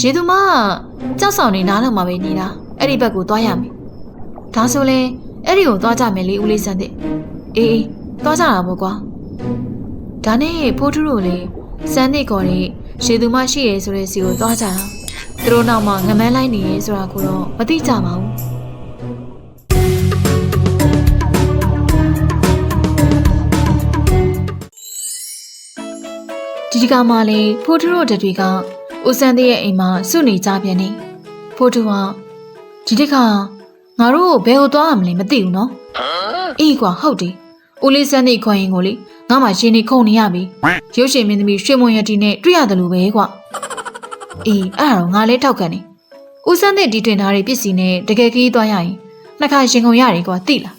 ရေသူမကကြောက်ဆောင်နေနားလောက်မှာပဲနေတာအဲ့ဒီဘက်ကိုသွားရမယ်ဒါဆိုလဲအဲ့ဒီကိုသွားကြမယ်လေဦးလေးစန်းတဲ့အေးအေးသွားကြတာပေါ့ကွာဒါနဲ့ဖိုးထုတို့လေစန်းတဲ့ကော်ရဲ့ရေသူမရှိရဲဆိုတဲ့စီကိုသွားကြတာသူတို့နောက်မှာငမန်းလိုက်နေရဲဆိုတာကိုတော့မသိကြပါဘူးဒီဒီကမှလေဖိုးထုတို့တတွေက ဦးစန်းတဲ့ရဲ့အိမ်မှာစုနေကြပြန်နေဖိုးထုကဒီတစ်ခါငါတို့ဘယ်ကိုသွားရမလဲမသိဘူးနော်အေးကွာဟုတ်တယ်ဦးလေးစန်းတဲ့ခွင်ရင်ကိုလေငါမှရှင်နေခုန်နေရပြီရုပ်ရှင်မင်းသမီးရွှေမွန်ရတီနဲ့တွေ့ရတယ်လို့ပဲကွာအေးအဲ့ဒါတော့ငါလည်းထောက်ခံနေဦးစန်းတဲ့ဒီတွင်ထားတဲ့ပစ္စည်းနဲ့တကယ်ကြီးသွားရရင်နှစ်ခါရှင်ကုန်ရတယ်ကွာသိလား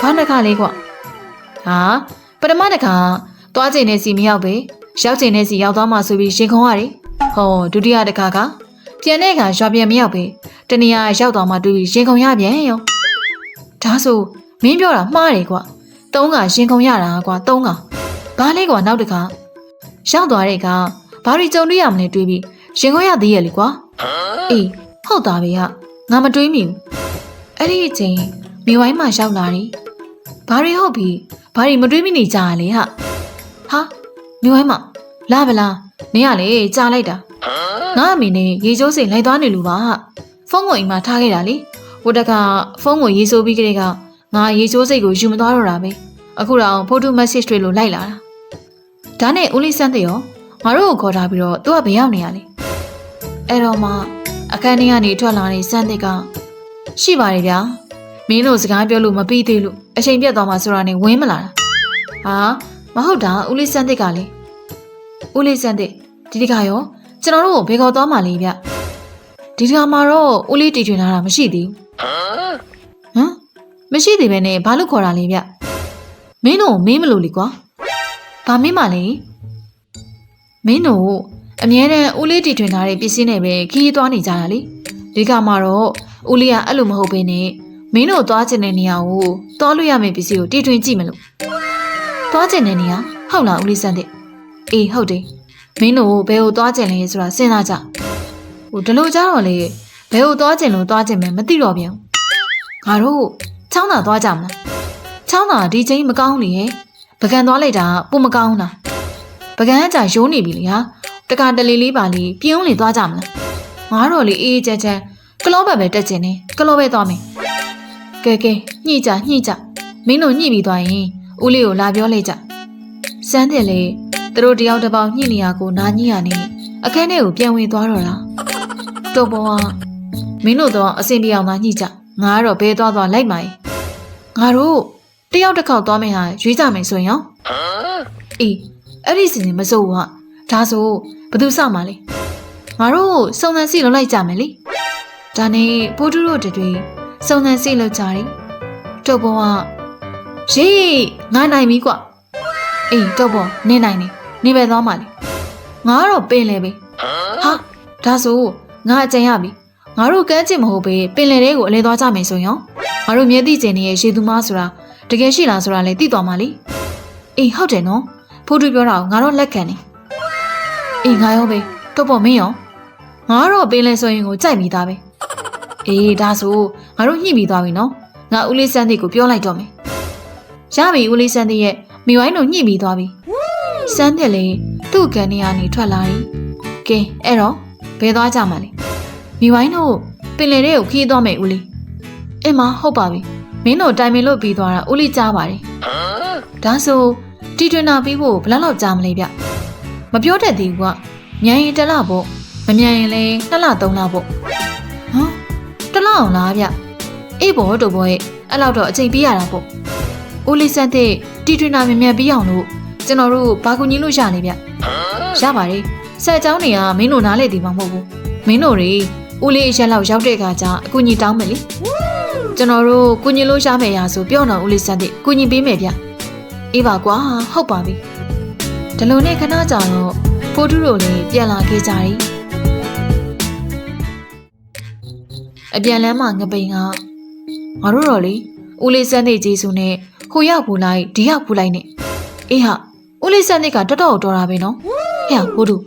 ဘာနှစ်ခါလဲကွာဟာပထမတစ်ခါသွားချိန်နဲ့စီမရောက်ပဲရောက်ချိန်နဲ့စီရောက်သွားမှဆိုပြီးရှင်ကုန်ရတယ် ဟောဒုတိယတစ်ခါကပြန်တဲ့အခါရွာပြန်မရောက်ပဲတနေရာရောက်သွားမှတွေ့ပြီးရှင်ကုန်ရပြန်ရောဒါဆိုမင်းပြောတာမှားတယ်ကွာသုံးကရှင်ကုန်ရတာကွာသုံးကဘာလဲကွာနောက်တစ်ခါရောက်သွားတဲ့အခါဘာတွေကြုံတွေ့ရမလဲတွေးပြီးရှင်ကုန်ရသေးရဲ့လေကွာအေးဟုတ်တာပဲဟာငါမတွေးမိဘူးအဲ့ဒီအချိန်မိဝိုင်းမှရောက်လာတယ်ဘာတွေဟုတ်ပြီဘာတွေမတွေးမိနေကြရလဲဟာဟာမိဝိုင်းမ လာဗလားနင်ကလေကြားလိုက်တာငါအမေနဲ့ရေကျိုးစိန်လိုက်သွားနေလို့ပါဟာဖုန်းကိုအိမ်မှာထားခဲ့တာလေဟိုတက်ကဖုန်းကိုရေးဆိုပြီးကလေးကငါရေကျိုးစိတ်ကိုယူမသွားတော့တာပဲအခုတော့ဖိုတိုမက်ဆေ့တွေလို့လိုက်လာတာဒါနဲ့ဦးလေးစန်းတဲ့ရောငါတို့ကိုခေါ်ထားပြီးတော့သူကဘယ်ရောက်နေရလဲအဲ့တော့မှအခန်းထဲကနေထွက်လာတဲ့စန်းတဲ့ကရှိပါတယ်ဗျာမင်းတို့စကားပြောလို့မပြီးသေးလို့အချိန်ပြတ်သွားမှဆိုတာနဲ့ဝင်းမလာတာဟာမဟုတ်တာဦးလေးစန်းတဲ့ကလေ ဦးလေးစန်းတဲ့ဒီတခါရောကျွန်တော်တို့ကိုဘယ်ခေါ်သွားမှလဲဗျဒီတခါမှာတော့ဦးလေးတီထွင်လာတာမရှိသေးဘူးဟမ်မရှိသေးပဲနဲ့ဘာလို့ခေါ်တာလဲဗျမင်းတို့မင်းမလို့လေကွာဘာမင်းမလဲမင်းတို့အမြဲတမ်းဦးလေးတီထွင်ထားတဲ့ပစ္စည်းနဲ့ပဲခီးသွားနေကြတာလေဒီကမှာတော့ဦးလေးကအဲ့လိုမဟုတ်ဘဲနဲ့မင်းတို့သွားချင်တဲ့နေရာကိုသွားလို့ရမယ့်ပစ္စည်းကိုတီထွင်ကြည့်မလို့သွားချင်တဲ့နေရာဟုတ်လားဦးလေးစန်းတဲ့ အေးဟုတ်တယ်မင်းတို့ဘယ်ကိုသွားချင်လဲဆိုတာစဉ်းစားကြဟိုဒီလိုကြတော့လေဘယ်ကိုသွားချင်လို့သွားချင်မယ်မသိတော့ပြန်ဘူးငါတို့ချောင်းသာသွားကြမလားချောင်းသာဒီချိန်မကောင်းလေဟဲ့ပကံသွားလိုက်တာပုံမကောင်းလားပကံအကြရိုးနေပြီလေဟာတခါတလေလေးပါလေပြင်းဦးလေသွားကြမလားငါတော့လေအေးအေးချမ်းချမ်းကလောဘက်ပဲတက်ချင်နေကလောပဲသွားမယ်ကဲကဲညှိကြညှိကြမင်းတို့ညှိပြီးသွားရင်ဦးလေးကိုလာပြောလိုက်ကြစမ်းတယ်လေ သူတို့တယောက်တစ်ပေါက်ညှိနေရကိုနာညှိရနေအခန်းထဲကိုပြန်ဝင်သွားတော့လားတော်ပေါ်ကမင်းတို့တော့အဆင်ပြေအောင်သာညှိကြငါကတော့ဘဲသွားသွားလိုက်ပါ යි ငါတို့တယောက်တစ်ခေါက်သွားမယ်ဟာရွေးကြမယ်ဆိုရင်ရောအေးအဲ့ဒီစီစဉ်မစိုးဘူးဟာဒါဆိုဘယ်သူစမှာလဲငါတို့စုံစမ်းစီလုပ်လိုက်ကြမယ်လေဒါနဲ့ဘိုးတူတို့တွေစုံစမ်းစီလုပ်ကြတယ်တော်ပေါ်ကရေးငါနိုင်ပြီကွအေးတော်ပေါ်နေနိုင်နေ နေပဲသွားမှာလေငါကတော့ပင်လေပဲဟာဒါဆိုငါအကြံရပြီငါတို့ကမ်းချင်မဟုတ်ပဲပင်လေတဲကိုအလဲသွားကြမယ်ဆိုရင်ရောငါတို့မျက်တိကျင်နေရဲ့ရေသူမဆိုတာတကယ်ရှိလားဆိုတာလည်းသိသွားမှာလေအေးဟုတ်တယ်နော်ဖိုးတူပြောတာကိုငါတော့လက်ခံနေအေးငါရောပဲတော့ပေါ်မင်းရောငါကတော့ပင်လေဆိုရင်ကိုကြိုက်မိသားပဲအေးဒါဆိုငါတို့ညှိပြီးသွားပြီနော်ငါဦးလေးစန်းသေးကိုပြောလိုက်တော့မယ်ရပြီဦးလေးစန်းသေးရဲ့မိဝိုင်းတို့ညှိပြီးသွားပြီ စမ်းတယ်လေသူ့ကန်နေရနေထွက်လာတယ်။ကဲအဲ့တော့ဘယ်သွားကြမှာလဲ။မိဝိုင်းတို့ပင်လယ်ထဲကိုခီးသွားမယ်ဦးလေး။အင်းမဟုတ်ပါပြီ။မင်းတို့တိုင်ပင်လို့ပြီးသွားတာဦးလေးကြားပါတယ်။ဒါဆိုတီထွင်နာပြီးဖို့ဘယ်လောက်ကြာမလဲဗျ။မပြောတတ်သေးဘူးက။မြန်ရင်တစ်လပေါ့။မမြန်ရင်လည်းနှစ်လသုံးလပေါ့။ဟမ်တစ်လအောင်လားဗျ။အေးဘောတို့ဘောရဲ့အဲ့လောက်တော့အချိန်ပေးရတာပေါ့။ဦးလေးစမ်းတဲ့တီထွင်နာမြန်မြန်ပြီးအောင်လို့ ကျွန်တော်တို့ဘာကူညီလို့ရနေဗျရပါတယ်ဆက်အကြောင်းတွေကမင်းတို့နားလေဒီမှာမဟုတ်ဘူးမင်းတို့တွေဦးလေးအရက်လောက်ရောက်တဲ့အခါကျအကူညီတောင်းမယ်လေကျွန်တော်တို့ကူညီလို့ရမယ်ရာဆိုပြောတော့ဦးလေးစတဲ့ကူညီပေးမယ်ဗျအေးပါကွာဟုတ်ပါပြီဒီလိုနဲ့ခဏကြာတော့ဖိုးထုတို့လည်းပြန်လာခဲ့ကြတယ်အပြန်လမ်းမှာငပိန်ကငါတို့တော့လေဦးလေးစန်းတဲ့ဂျေစုနဲ့ဟိုရောက်ပူလိုက်ဒီရောက်ပူလိုက်နဲ့အေးဟာ ဦးလေးစန်းနစ်ကတော်တော်တော်တာပဲနော်ဟဲ့ဘိုးတို့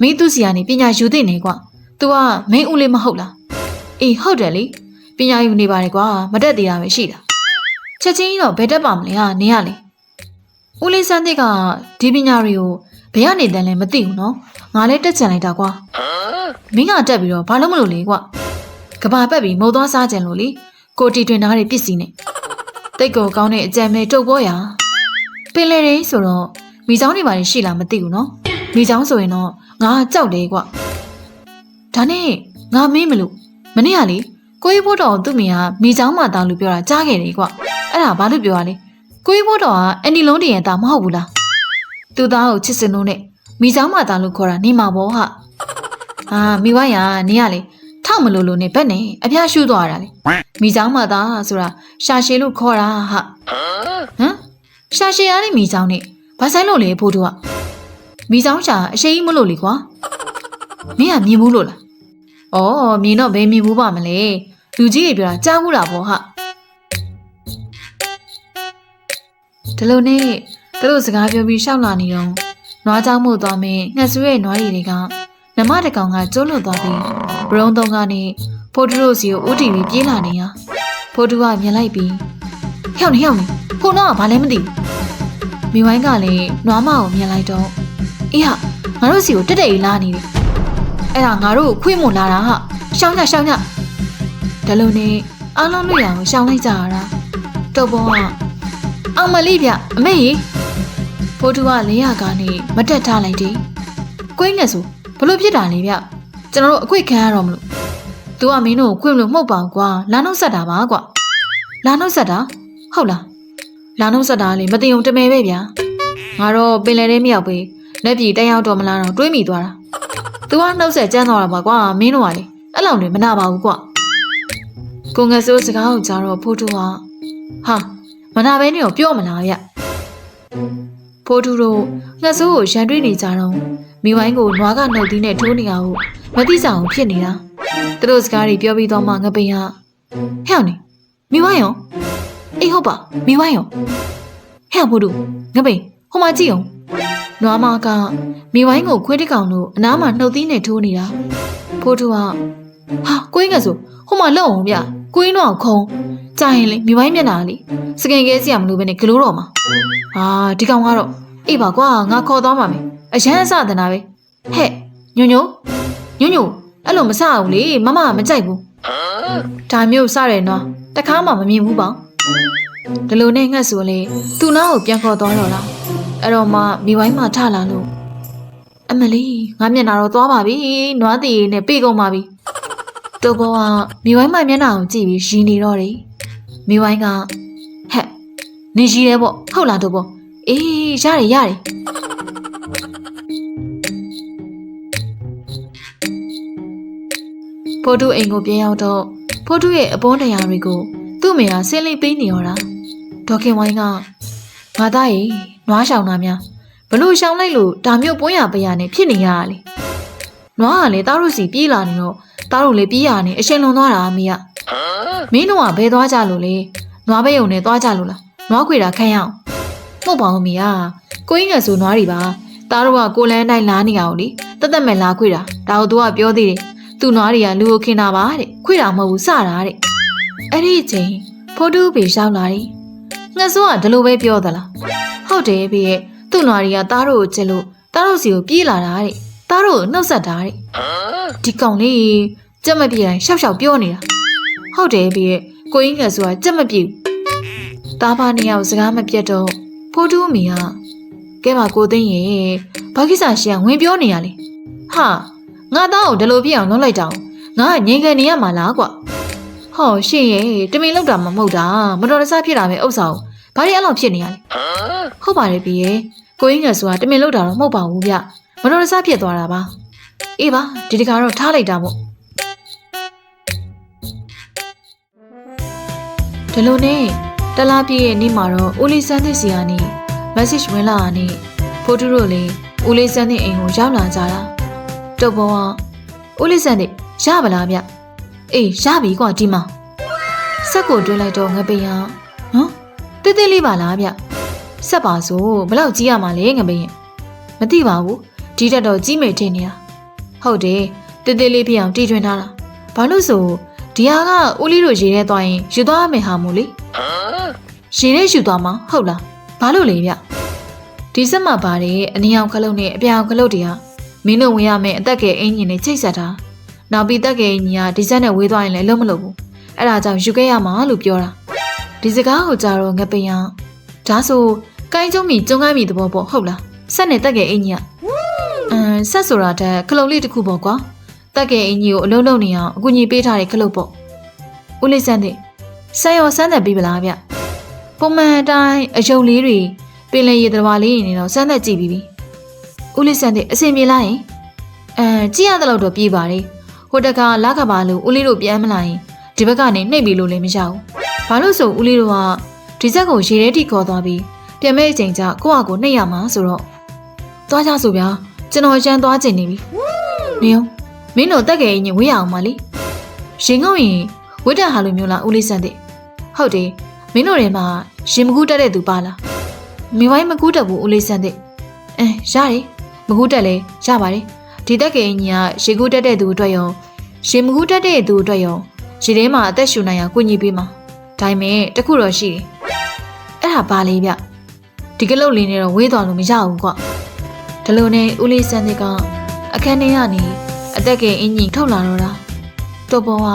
မင်းသူစီကနေပညာယူသိနေကွာ तू ကမင်းဦးလေးမဟုတ်လားအေးဟုတ်တယ်လေပညာယူနေပါတယ်ကွာမတက်သေးတာပဲရှိတာချက်ချင်းကြီးတော့ဘယ်တက်ပါမလဲဟာနင်းရလေဦးလေးစန်းသစ်ကဒီပညာတွေကိုဘယ်ကနေတန်းလဲမသိဘူးနော်ငါလည်းတက်ချင်လိုက်တာကွာမင်းကတက်ပြီးတော့ဘာလို့မလို့လဲကွာကဘာပက်ပြီးမုံသွားစားကြင်လို့လေကိုတီတွင်သားတွေပစ္စည်းနဲ့တိတ်ကိုကောင်းတဲ့အကြံမဲတုတ်ပေါ်ရပင်လေတွေဆိုတော့ မိချောင်းတွေပါရှိလားမသိဘူးနော်မိချောင်းဆိုရင်တော့ငါကြောက်တယ်ကွာဒါနဲ့ငါမင်းမလို့မနေ့ကလေကိုကြီးဘိုးတော်သူ့မိဟာမိချောင်းမှတာလို့ပြောတာကြားခဲ့တယ်ကွာအဲ့ဒါဘာလို့ပြောရလဲကိုကြီးဘိုးတော်ကအန်ဒီလုံးတည်ရင်တာမဟုတ်ဘူးလားသူသားကိုချစ်စင်လို့နဲ့မိချောင်းမှတာလို့ခေါ်တာနေမှာပေါ့ဟာအာမိဝိုင်းကနေရလေထောက်မလို့လို့နဲ့ဘက်နဲ့အဖျားရှူသွားတာလေမိချောင်းမှတာဆိုတာရှာရှည်လို့ခေါ်တာဟာဟမ်ရှာရှည်ရတဲ့မိချောင်းနဲ့ ဘာဆိုင်လို့လဲဖိုးတို့ကမိဆောင်ရှာအရှိန်မလို့လေကွာမင်းကမြင်ဘူးလို့လားဩမြင်တော့ဘယ်မြင်ဘူးပါမလဲလူကြီးတွေပြောတာကြားဘူးလားဗောဟာဒီလိုနဲ့သူတို့စကားပြောပြီးရှောက်လာနေတော့နွားကြောင့်မို့သွားမယ်ငှက်ဆူရဲ့နွားရည်တွေကနမတကောင်ကကျုံးလွန်သွားပြီးဘရုံသုံးကနေဖိုတူတို့စီကိုဦးတီပြီးပြေးလာနေရဖိုတူကမြင်လိုက်ပြီးဟျောက်နေဟျောက်နေဖိုတော့ကဘာလဲမသိဘူး မိဝိုင်းကလည်းနွားမကိုမြင်လိုက်တော့အေးဟာငါတို့စီကိုတက်တက်ကြီးလာနေတယ်အဲ့ဒါငါတို့ကိုခွေးမွန်လာတာဟာရှောင်းညရှောင်းညဒါလို့နေအားလုံးလို့ရအောင်ရှောင်းလိုက်ကြရတာတုတ်ပေါ်ကအောင်မလေးဗျအမေကြီးဖိုးတူကလင်းရကနေမတက်ထားလိုက်တယ်ကွင်းငယ်ဆိုဘလို့ဖြစ်တာလဲဗျကျွန်တော်တို့အခွင့်ခံရတော့မလို့ तू ကမင်းတို့ကိုခွင့်လို့မှုတ်ပါကွာလာနှုတ်ဆက်တာပါကွာလာနှုတ်ဆက်တာဟုတ်လား လာနှုတ်ဆက်တာလေမတင်ုံတမဲပဲဗျာငါတော့ပင်လယ်ထဲမရောက်ပေးလက်ပြည်တက်ရောက်တော့မလားတော့တွေးမိသွားတာ तू ကနှုတ်ဆက်ကြမ်းသွားတာပါကွာမင်းတို့ကလေအဲ့လောက်နေမနာပါဘူးကွာကိုငယ်စိုးစကားကိုကြားတော့ဖိုးတူကဟာမနာပဲနေတော့ပြောမလားဗျဖိုးတူတို့ငှက်စိုးကိုရန်တွေးနေကြတော့မိဝိုင်းကိုနွားကနှုတ်သီးနဲ့ထိုးနေတာကိုမသိကြအောင်ဖြစ်နေတာသူတို့စကားတွေပြောပြီးတော့မှငပိန်ကဟဲ့အောင်နေမိဝိုင်းရော အေးဟုတ်ပါမိဝိုင်းရောဟဲ့ဖိုးတူငပိန်ဟိုမှာကြည့်အောင်နွားမကမိဝိုင်းကိုခွေးတစ်ကောင်တို့အနားမှာနှုတ်သီးနဲ့ထိုးနေတာဖိုးတူကဟာကိုင်းငယ်ဆိုဟိုမှာလောက်အောင်ဗျကိုင်းတော့ခုံကြာရင်လေမိဝိုင်းမျက်နှာလေစကင်ကဲစီရမလို့ပဲနဲ့ဂလိုးတော့မှာဟာဒီကောင်ကတော့အေးပါကွာငါခေါ်သွားမှာမယ်အရန်အစတနာပဲဟဲ့ညွညွညွညွအဲ့လိုမစအောင်လေမမကမကြိုက်ဘူးဒါမျိုးစရဲနော်တခါမှမမြင်ဘူးပေါ့ ဒီလိုနဲ့ငှက်ဆိုလေသူ့နားကိုပြန်ခေါ်သွားတော့လားအဲ့တော့မှမိဝိုင်းမှထလာလို့အမလီငါမျက်နှာတော့သွားပါပြီနွားတီနဲ့ပြေကုန်ပါပြီတူဘောကမိဝိုင်းမှမျက်နှာကိုကြည့်ပြီးရီနေတော့တယ်မိဝိုင်းကဟဲ့နေရီတယ်ပေါ့ဟုတ်လားတူဘောအေးရတယ်ရတယ်ဖိုးတုအိမ်ကိုပြန်ရောက်တော့ဖိုးတုရဲ့အပွန်းတရားတွေကို သူ့မိဟာဆင်းလိမ့်ပေးနေရောတာဒေါခင်ဝိုင်းကငါသားရေနွားရှောင်တာများဘလို့ရှောင်လိုက်လို့ဒါမျိုးပွင့်ရပရနဲ့ဖြစ်နေရတာလေနွားကလည်းတားတို့စီပြေးလာနေတော့တားတို့လည်းပြေးရနေအရှင်လွန်သွားတာအမေကမင်းတို့ကဘဲသွားကြလို့လေနွားဘဲယုံနဲ့သွားကြလို့လားနွားခွေတာခံရအောင်ဟုတ်ပါဦးမေကကိုင်းငယ်ဆိုနွားတွေပါတားတို့ကကိုလန်းတိုင်းလာနေရအောင်လေတသက်မဲ့လာခွေတာဒါကိုသူကပြောသေးတယ်သူ့နွားတွေကလူကိုခင်တာပါတဲ့ခွေတာမဟုတ်ဘူးစတာတဲ့ အဲ့ဒီအချိန်ဖိုးတူးပေရှောက်လာတယ်ငှက်စိုးကဒီလိုပဲပြောသလားဟုတ်တယ်ဖေရဲ့သူ့နွားတွေကသားတို့ကိုချစ်လို့သားတို့စီကိုပြေးလာတာတဲ့သားတို့ကိုနှုတ်ဆက်တာတဲ့ဒီကောင်လေးကြက်မပြေတိုင်းရှောက်ရှောက်ပြောနေတာဟုတ်တယ်ဖေရဲ့ကိုင်းငှက်စိုးကကြက်မပြေဘူးသားဖားနှစ်ယောက်စကားမပြတ်တော့ဖိုးတူးအမိကကဲပါကိုသိန်းရဲ့ဘာကိစ္စရှိအောင်ဝင်ပြောနေရလဲဟာငါသားကိုဒီလိုပြည့်အောင်လုပ်လိုက်တာ။ငါကငြိမ်ခံနေရမှာလားကွ။ ဟောရှင်ရဲ့တမင်လောက်တာမမဟုတ်တာမတော်တဆဖြစ်တာပဲဥစ္စာကိုဘာလို့အဲ့လိုဖြစ်နေရလဲ။ဟုတ်ပါတယ်ပြီရဲ့ကိုရင်းငယ်ဆိုတာတမင်လောက်တာတော့မဟုတ်ပါဘူးဗျ။မတော်တဆဖြစ်သွားတာပါ။အေးပါဒီတခါတော့ထားလိုက်တာပေါ့။ဒီလိုနဲ့တလားပြည့်ရဲ့နေ့မှာတော့ဦးလေးစန်းသစ်စီကနေ message ဝင်လာတာနဲ့ဖိုတူတို့လည်းဦးလေးစန်းသစ်အိမ်ကိုရောက်လာကြတာ။တုတ်ဘောကဦးလေးစံတဲ့ရပါလားဗျ အေးရပြီကွာဒီမှာဆက်ကိုတွဲလိုက်တော့ငပိန်ဟာဟမ်တိတ်တိတ်လေးပါလားဗျဆက်ပါစို့ဘယ်လောက်ကြီးရမှာလဲငပိန်ရဲ့မသိပါဘူးဒီတက်တော့ကြီးမေထင်နေတာဟုတ်တယ်တေးသေးလေးပြအောင်တီထွင်ထားတာဘာလို့ဆိုဒီဟာကဦးလေးတို့ရေထဲသွားရင်ယူသွားရမယ်ဟာမို့လေရေထဲယူသွားမှာဟုတ်လားဘာလို့လဲဗျဒီစက်မှာပါတဲ့အနီအောင်ခလုတ်နဲ့အပြောင်ခလုတ်တွေကမင်းတို့ဝင်ရမယ်အသက်ငယ်အင်ဂျင်နဲ့ချိတ်ဆက်တာ နောက်ပြီးတက်ငယ်အင်ဂျင်ကဒီစက်နဲ့ဝေးသွားရင်လည်းလုံးမလို့ဘူးအဲ့ဒါကြောင့်ယူခဲ့ရမှာလို့ပြောတာဒီစကားကိုကြတော့ငပိယံဒါဆိုကိုင်းကျုံမီကျုံကိုင်းမီသဘောပေါ့ဟုတ်လားဆက်နဲ့တက်ငယ်အင်ဂျင်ကအမ်ဆက်ဆိုတာတက်ခလုတ်လေးတစ်ခုပေါ့ကွာတက်ကအင်ကြီးကိုအလုံးလုံးနေအောင်အကူအညီပေးထားတဲ့ခလုတ်ပေါ့ဦးလေးစန်းတဲ့ဆန်ရောစမ်းသက်ပြီးပလားဗျပုံမှန်အတိုင်းအယုံလေးတွေပင်လယ်ရေသဘာလေးနေတော့စမ်းသက်ကြည့်ပြီးပြီဦးလေးစန်းတဲ့အစင်ပြေလားယင်အဲကြည့်ရတဲ့လောက်တော့ပြေးပါလေ ဟိုတကလာခပါလို့ဦးလေးတို့ပြန်မလာရင်ဒီဘက်ကနေနှိပ်ပြီးလို့လည်းမရဘူးဘာလို့ဆိုဦးလေးတို့ကဒီဇက်ကိုရေထဲထိခေါ်သွားပြီးပြန်မဲ့အချိန်ကျကိုယ့်အကိုနှိပ်ရမှာဆိုတော့သွားကြဆိုဗျာကျွန်တော်ရန်သွားကျင်နေပြီနေအောင်မင်းတို့တက်ကြရင်ဝေးရအောင်မလေးရင်ငုံရင်ဝိတ္တဟာလိုမျိုးလားဦးလေးစံတဲ့ဟုတ်တယ်မင်းတို့တွေမှာရင်မကူးတက်တဲ့သူပါလားမိဝိုင်းမကူးတက်ဘူးဦးလေးစံတဲ့အဲရတယ်မကူးတက်လဲရပါတယ် ဒီတက်ကြရင်ကရေကူးတက်တဲ့သူအတွက်ရောရင်မကူးတက်တဲ့သူအတွက်ရောရေထဲမှာအသက်ရှူနိုင်အောင်ကုညီပေးမှာဒါပေမဲ့တခုတော့ရှိတယ်အဲ့ဒါပါလေဗျဒီကလုတ်လေးနဲ့တော့ဝေးသွားလို့မရဘူးကွာဒီလိုနဲ့ဦးလေးစံတဲ့ကအခန်းထဲကနေအသက်ကင်အင်ကြီးထုတ်လာတော့တာတော်ပေါ်ဟာ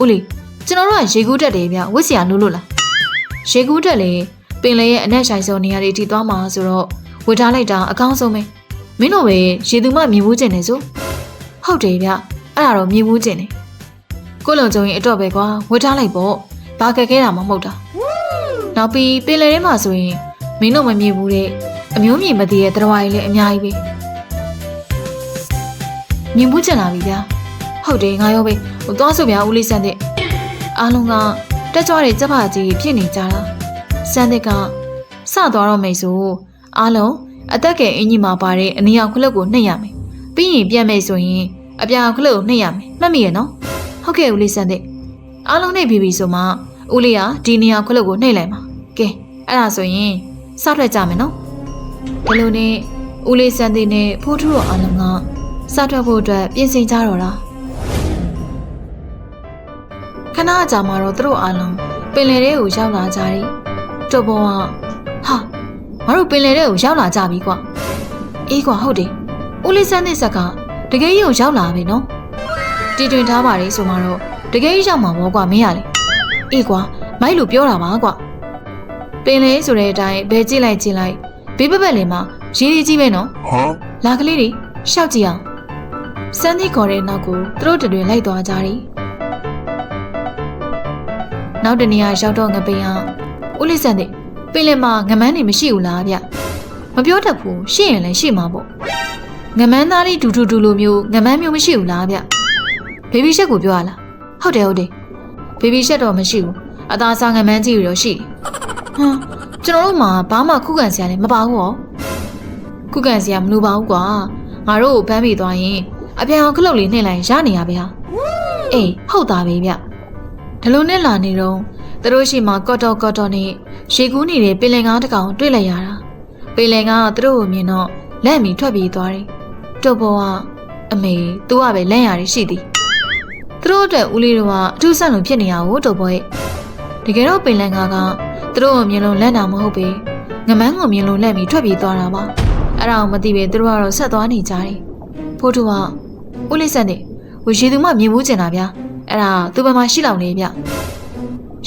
ဦးလေးကျွန်တော်တို့ကရေကူးတက်တယ်ဗျဝစ်စရာလို့လို့လားရေကူးတက်လေပင်လေရဲ့အနက်ဆိုင်ဆုံးနေရာတွေထိသွားမှာဆိုတော့ဝစ်ထားလိုက်တာအကောင်းဆုံးပဲ မင်းတို့ပဲရေသူမမြင်ဘူးကျင်နေဆိုဟုတ်တယ်ဗျအဲ့ဒါတော့မြင်ဘူးကျင်နေကိုလုံကြုံရင်အတော့ပဲကွာဝစ်ထားလိုက်ပေါ့ဘာခက်ခဲတာမှမဟုတ်တာနောက်ပြီးပင်လေထဲမှာဆိုရင်မင်းတို့မမြင်ဘူးတဲ့အမျိုးမြင်မသိတဲ့တရားရည်လည်းအများကြီးပဲမြင်မှုကျင်လာပြီဗျာဟုတ်တယ်ငါရောပဲဟိုသွားဆိုဗျာဦးလေးစန်းတဲ့အားလုံးကတက်ကြွတဲ့စက်ဖာကြီးဖြစ်နေကြတာစန်းတဲ့ကစသွားတော့မယ်ဆိုအားလုံး အသက်ကဲအင်ကြီးမှာပါတဲ့အနီအောင်ခလုတ်ကိုနှိပ်ရမယ်ပြီးရင်ပြန်မယ်ဆိုရင်အပြာခလုတ်ကိုနှိပ်ရမယ်မှတ်မိရဲ့နော်ဟုတ်ကဲ့ဦးလေးစန်းတဲ့အားလုံးနှိပ်ပြီးပြီဆိုမှဦးလေးကဒီနီအောင်ခလုတ်ကိုနှိပ်လိုက်မှာကဲအဲ့ဒါဆိုရင်စထွက်ကြမယ်နော်ဒီလိုနဲ့ဦးလေးစန်းတဲ့နဲ့ဖိုးထူတော်အားလုံးကစထွက်ဖို့အတွက်ပြင်ဆင်ကြတော့တာခဏအကြာမှာတော့သူတို့အားလုံးပင်လယ်ထဲကိုရောက်လာကြတယ်တော်ပေါ်ကဟာ ငါတို့ပင်လယ်ထဲကိုရောက်လာကြပြီကွာအေးကွာဟုတ်တယ်ဦးလေးစန်းသစ်ဆက်ကတကယ်ကြီးကိုရောက်လာပြီနော်တီတွင်ထားပါလေဆိုမှတော့တကယ်ကြီးရောက်မှာပေါ့ကွာမင်းရလေအေးကွာမိုက်လို့ပြောတာပါကွာပင်လယ်ဆိုတဲ့အတိုင်းဘယ်ကြည့်လိုက်ကြည့်လိုက်ဘေးပပတ်လေးမှာရေကြီးကြီးပဲနော် Huh? လာကလေးတွေရှောက်ကြည့်အောင်စန်းသီးခေါ်တဲ့နောက်ကိုသူတို့တတွေလိုက်သွားကြတယ်နောက်တနေရာရောက်တော့ငပိယဦးလေးစန်းသီး ပင်လယ်မှာငမန်းနေမရှိဘူးလားဗျမပြောတတ်ဘူးရှိရင်လည်းရှိမှာပေါ့ငမန်းသားလေးဒူဒူဒူလိုမျိုးငမန်းမျိုးမရှိဘူးလားဗျဘေဘီရှက်ကိုပြောရလားဟုတ်တယ်ဟုတ်တယ်ဘေဘီရှက်တော့မရှိဘူးအသားစားငမန်းကြီးရောရှိတယ်ဟမ်ကျွန်တော်တို့မှာဘာမှခုခံစရာလည်းမပါဘူးဟောခုခံစရာမလိုပါဘူးကွာငါတို့ကိုဖမ်းမိသွားရင်အပြန်အောင်ခလုတ်လေးနှိမ့်လိုက်ရနေရပါဟာအေးဟုတ်သားပဲဗျဒီလိုနဲ့လာနေတော့ သူတို့ရှိမှကော့တော်ကော့တော်နဲ့ရေကူးနေတဲ့ပင်လယ်ကားတစ်ကောင်တွေ့လိုက်ရတာပင်လယ်ကားကသူတို့ကိုမြင်တော့လက်မီထွက်ပြေးသွားတယ်တုတ်ပေါ်ကအမေသူကပဲလန့်ရတယ်ရှိသည်သူတို့အတွက်ဦးလေးတို့ကအထူးဆန့်လို့ဖြစ်နေရကိုတုတ်ပေါ်ရဲ့တကယ်တော့ပင်လယ်ကားကသူတို့ကိုမြင်လို့လက်နာမဟုတ်ပေငမန်းကိုမြင်လို့လက်မီထွက်ပြေးသွားတာပါအဲ့ဒါကိုမသိပဲသူတို့ကတော့ဆက်သွားနေကြတယ်ဖိုးတူကဦးလေးဆက်နေဟိုရေသူမမြင်မှုကျင်တာဗျာအဲ့ဒါသူ့ဘက်မှာရှိလောက်နေဗျ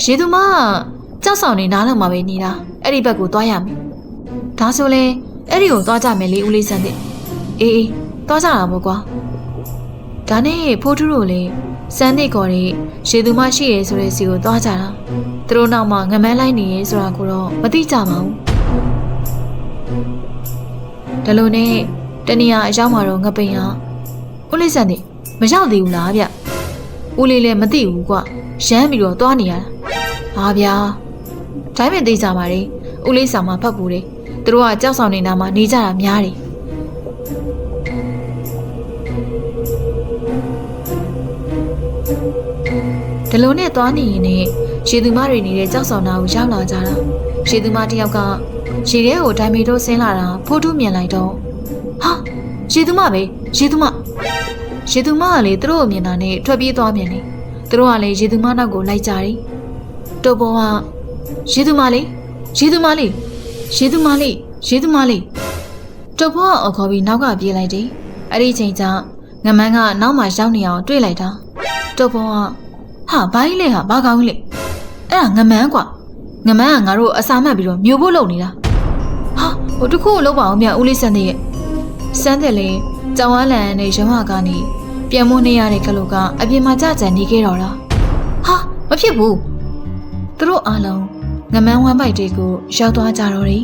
ရေသူမကကြောက်ဆောင်နေနားလောက်မှာပဲနေတာအဲ့ဒီဘက်ကိုသွားရမယ်ဒါဆိုလဲအဲ့ဒီကိုသွားကြမယ်လေဦးလေးဆက်နေအေးအေးသွားကြတာပေါ့ကွာဒါနဲ့ဖိုးတူတို့လည်းစမ်းသစ်ခေါ်တဲ့ရေသူမရှိရဲဆိုတဲ့စီကိုသွားကြတာသူတို့နောက်မှာငမန်းလိုက်နေရဲဆိုတာကိုတော့မသိကြပါဘူးဒါလိုနဲ့တနေရာအရောက်မှာတော့ငပိန်ဟာဦးလေးဆန်တိမရောက်သေးဘူးလားဗျ ဦးလေးလည်းမသိဘူးကွရမ်းပြီးတော့သွားနေရတာဟာဗျာဒါပေမဲ့သိကြပါလေဦးလေးဆောင်မှာဖတ်ပူတယ်သူတို့ကကြောက်ဆောင်နေတာမှနေကြတာများတယ်ဒီလိုနဲ့သွားနေရင်ねရေသူမတွေနေတဲ့ကြောက်ဆောင်နာကိုရောက်လာကြတာရေသူမတစ်ယောက်ကရေထဲကိုဒိုင်မီတို့ဆင်းလာတာဖိုးတူးမြင်လိုက်တော့ဟာရေသူမပဲရေသူမ ရေသူမကလေသူတို့ကိုမြင်တာနဲ့ထွက်ပြေးသွားပြန်တယ်သူတို့ကလည်းရေသူမနောက်ကိုလိုက်ကြတယ်တော်ပေါ်ကရေသူမလေးရေသူမလေးရေသူမလေးရေသူမလေးတော်ပေါ်ကအခေါ်ပြီးနောက်ကပြေးလိုက်တယ်အဲ့ဒီချိန်ကျငမန်းကနောက်မှရောက်နေအောင်တွေးလိုက်တာတော်ပေါ်ကဟာဘာကြီးလဲဟာဘာကောင်းကြီးလဲအဲ့ဒါငမန်းကွာငမန်းကငါတို့အစာမှတ်ပြီးတော့မျိုးဖို့လုပ်နေတာဟာဟိုတခုကိုလောက်ပါအောင်မြဦးလေးစံတဲ့ရဲ့ စမ်းတယ်လေကြောင်ဝါလန်နဲ့ရုံးဟာကနေပြန်မွနေရတဲ့ကလုတ်ကအပြင်မှာကြကြံနေခဲ့တော့တာဟာမဖြစ်ဘူးသူတို့အားလုံးငမန်းဝမ်းပိုက်တွေကိုရောက်သွားကြတော့တယ်